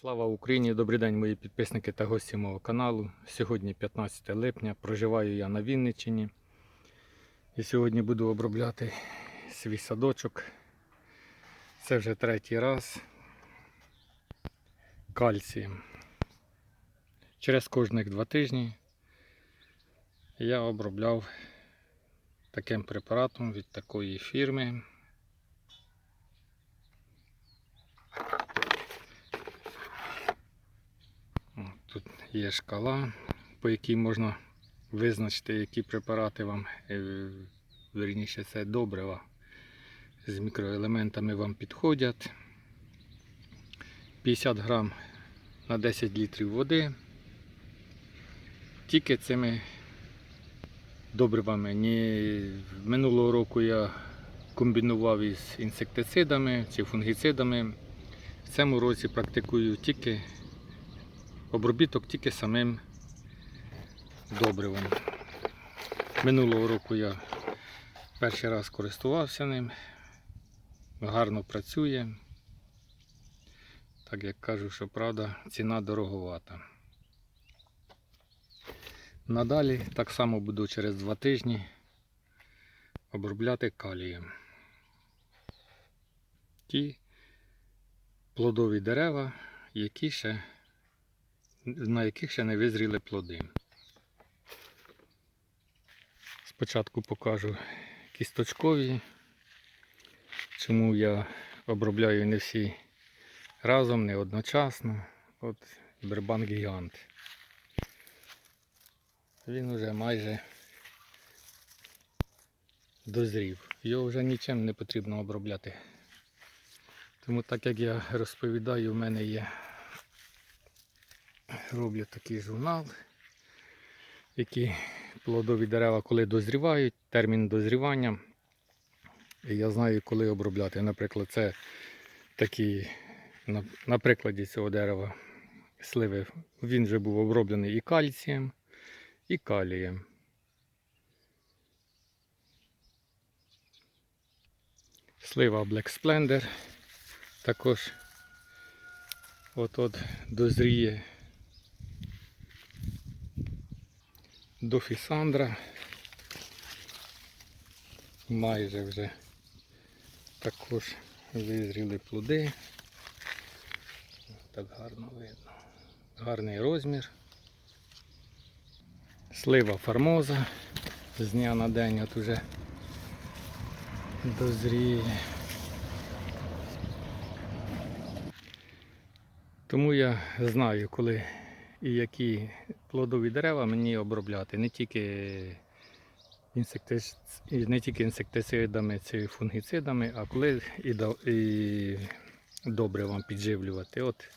Слава Україні! Добрий день, мої підписники та гості мого каналу. Сьогодні 15 липня. Проживаю я на Вінниччині. І сьогодні буду обробляти свій садочок. Це вже третій раз. Кальцієм. Через кожних два тижні я обробляв таким препаратом від такої фірми. О, Тут є шкала, по якій можна визначити, які препарати вам, е, верніше це добрива з мікроелементами вам підходять. 50 грам на 10 літрів води. Тільки цими добривами. Ні, минулого року я комбінував із інсектицидами чи фунгіцидами. В цьому році практикую тільки обробіток тільки самим добривом. Минулого року я перший раз користувався ним, гарно працює. Так як кажу, що правда, ціна дороговата. Надалі так само буду через два тижні обробляти калієм. Ті плодові дерева, які ще на яких ще не визріли плоди. Спочатку покажу кісточкові, чому я обробляю не всі разом, не одночасно. От бербан гігант. Він вже майже дозрів. Його вже нічим не потрібно обробляти. Тому так як я розповідаю, у мене є роблю такий журнал, які плодові дерева, коли дозрівають, термін дозрівання. І я знаю, коли обробляти. Наприклад, це такі, на, на прикладі цього дерева сливи, він вже був оброблений і кальцієм, і калієм. Слива Black Splendor також от-от дозріє до Фісандра. Майже вже також визріли плоди. Так гарно видно. Гарний розмір. Слива фармоза. З дня на день от уже дозріє. Тому я знаю, коли і які плодові дерева мені обробляти. Не тільки, інсектиц... не тільки інсектицидами чи фунгіцидами, а коли і, до... і добре вам підживлювати. От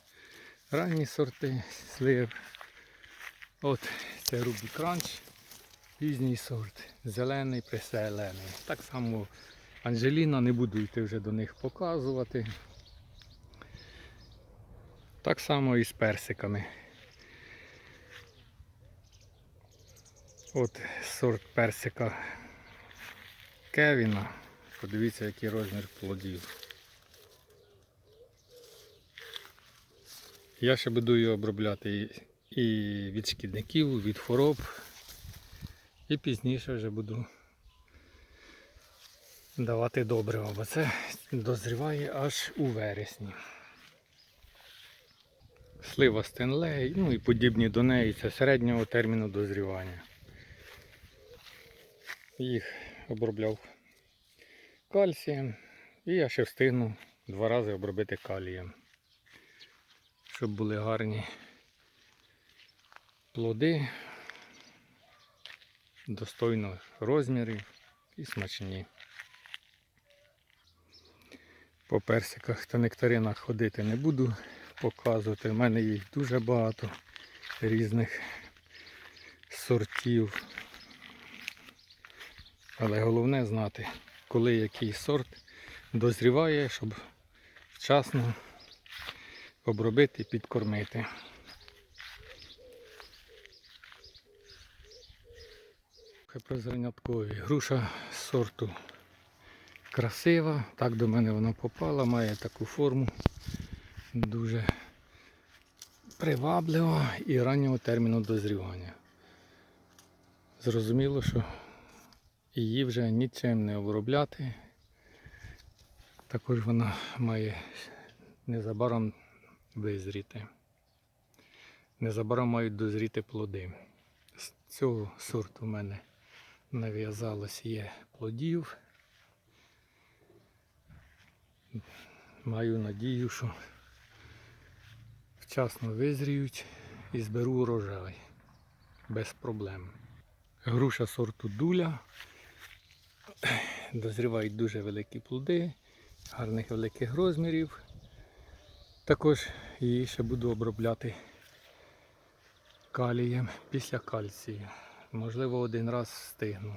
ранні сорти слив. От це Рубі Кранч, пізній сорт, зелений, приселений. Так само Анжеліна, не буду йти вже до них показувати. Так само і з персиками. От сорт персика Кевіна. Подивіться, який розмір плодів. Я ще буду його обробляти і- і від шкідників, від хвороб. І пізніше вже буду давати добрива, бо це дозріває аж у вересні. Слива Стенлей, ну і подібні до неї, це середнього терміну дозрівання. Їх обробляв кальцієм і я ще встигну два рази обробити калієм, щоб були гарні плоди, достойно розмірів і смачні. По персиках та нектаринах ходити не буду показувати. У мене їх дуже багато різних сортів. Але головне знати, коли який сорт дозріває, щоб вчасно обробити і підкормити. Про зерняткові. Груша сорту красива. Так до мене вона попала, має таку форму. Дуже привабливо і раннього терміну дозрівання. Зрозуміло, що її вже нічим не обробляти. Також вона має незабаром визріти. Незабаром мають дозріти плоди. З цього сорту в мене нав'язалось є плодів. Маю надію, що вчасно визріють і зберу урожай без проблем. Груша сорту дуля. Дозрівають дуже великі плоди, гарних великих розмірів. Також її ще буду обробляти калієм після кальцію. Можливо, один раз встигну.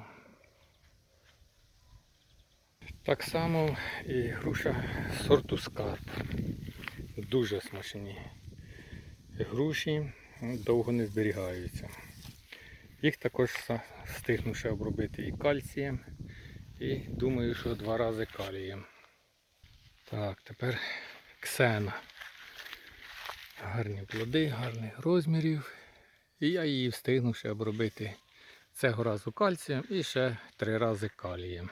Так само і груша сорту скарб. Дуже смачні. Груші довго не зберігаються. Їх також встигну ще обробити і кальцієм, і думаю, що два рази калієм. Так, тепер ксена. Гарні плоди, гарних розмірів. І я її встигну ще обробити цього разу кальцієм і ще три рази калієм.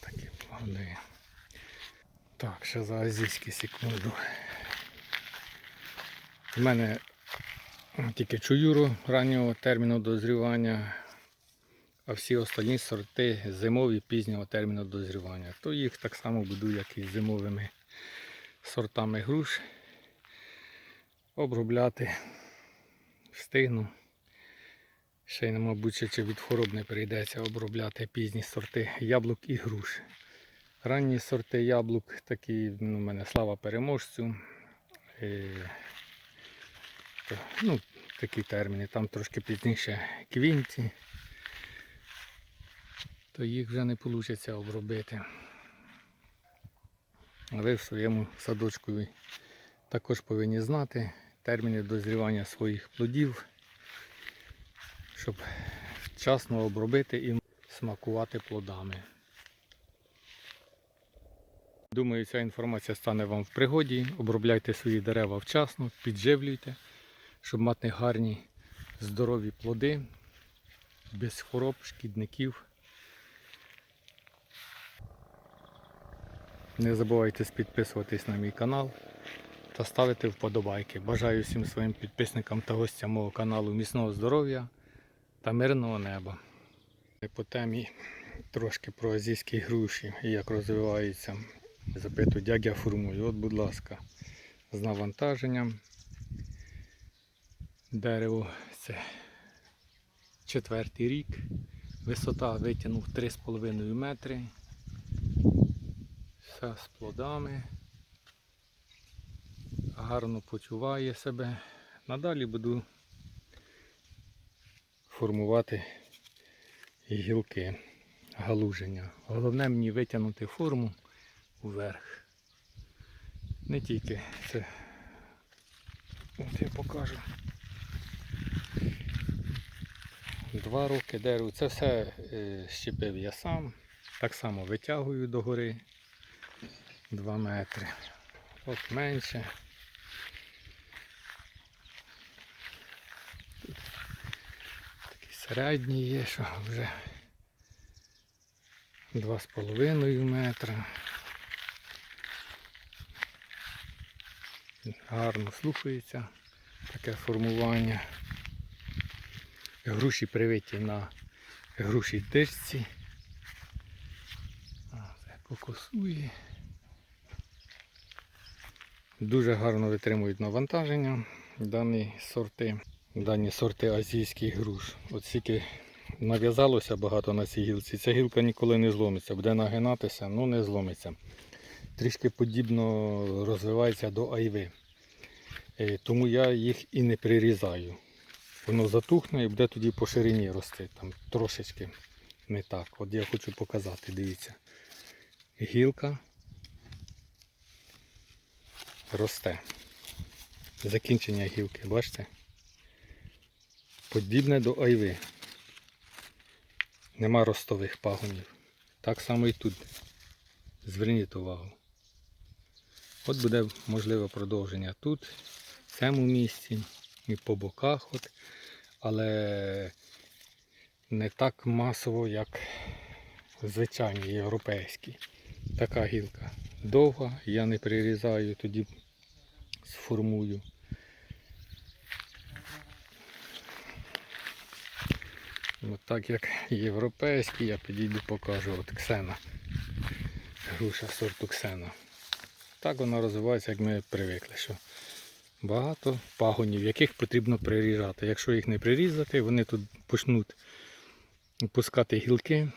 Такі плоди. Так, ще за азійські секунду. У мене тільки чуюру раннього терміну дозрівання, а всі остальні сорти зимові пізнього терміну дозрівання. То їх так само буду, як і зимовими сортами груш. Обробляти встигну. Ще й, мабуть, чи від хвороб не прийдеться обробляти пізні сорти яблук і груш. Ранні сорти яблук, такі, ну, у мене слава переможцю. Е, то, ну, такі терміни, там трошки пізніше квінті, то їх вже не вийде обробити. Ви в своєму садочку також повинні знати терміни дозрівання своїх плодів, щоб вчасно обробити і смакувати плодами. Думаю, ця інформація стане вам в пригоді. Обробляйте свої дерева вчасно, підживлюйте, щоб мати гарні здорові плоди, без хвороб, шкідників. Не забувайте підписуватись на мій канал та ставити вподобайки. Бажаю всім своїм підписникам та гостям мого каналу міцного здоров'я та мирного неба. По темі трошки про азійські груші і як розвиваються. Запитую, як я формую. От, будь ласка, з навантаженням. Дерево це четвертий рік. Висота витягнув 3,5 метри. Все з плодами. Гарно почуває себе. Надалі буду формувати гілки, галуження. Головне мені витягнути форму вверх. Не тільки це. От я покажу. Два роки дерево. Це все е, щепив я сам. Так само витягую догори 2 метри. От менше. Тут такий середній є, що вже 2,5 метра. Гарно слухається таке формування. Груші привиті на груші тижці. Це покосує. Дуже гарно витримують навантаження дані сорти, дані сорти азійських груш. От стільки нав'язалося багато на цій гілці. Ця гілка ніколи не зломиться, буде нагинатися, ну не зломиться. Трішки подібно розвивається до айви. Е, Тому я їх і не прирізаю. Воно затухне і буде тоді по ширині рости. Там трошечки не так. От я хочу показати, дивіться. Гілка росте. Закінчення гілки, бачите? Подібне до айви. Нема ростових пагонів. Так само і тут. Зверніть увагу. От буде можливе продовження тут, в цьому місці і по боках, от, але не так масово, як звичайні європейські. Така гілка довга, я не прирізаю, тоді сформую. От так як європейські, я підійду покажу от ксена. Груша сорту ксена. Так вона розвивається, як ми привикли, що багато пагонів, яких потрібно прирізати. Якщо їх не прирізати, вони тут почнуть пускати гілки,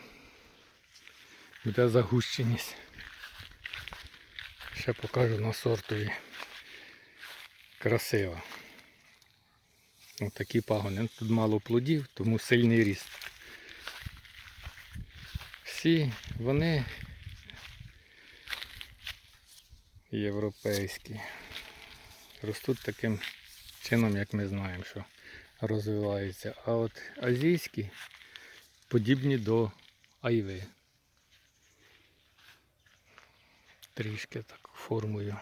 буде загущеність. Ще покажу на сортові. Красиво. Ось такі пагони. Тут мало плодів, тому сильний ріст. Всі вони європейські. Ростуть таким чином, як ми знаємо, що розвиваються. А от азійські подібні до айви. Трішки так формою